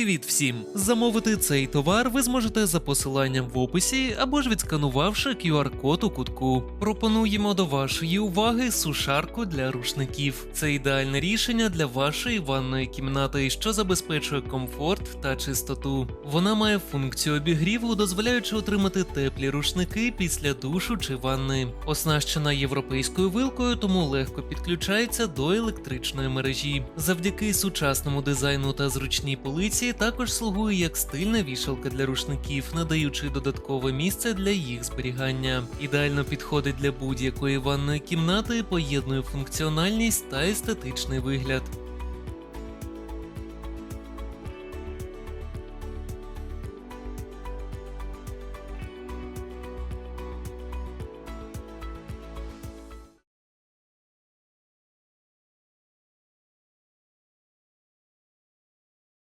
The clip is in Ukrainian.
Привіт всім! Замовити цей товар ви зможете за посиланням в описі або ж відсканувавши QR-код у кутку. Пропонуємо до вашої уваги сушарку для рушників. Це ідеальне рішення для вашої ванної кімнати, що забезпечує комфорт та чистоту. Вона має функцію обігріву, дозволяючи отримати теплі рушники після душу чи ванни. Оснащена європейською вилкою, тому легко підключається до електричної мережі. Завдяки сучасному дизайну та зручній полиці також слугує як стильна вішалка для рушників, надаючи додаткове місце для їх зберігання. Ідеально підходить для будь-якої ванної кімнати, поєднує функціональність та естетичний вигляд.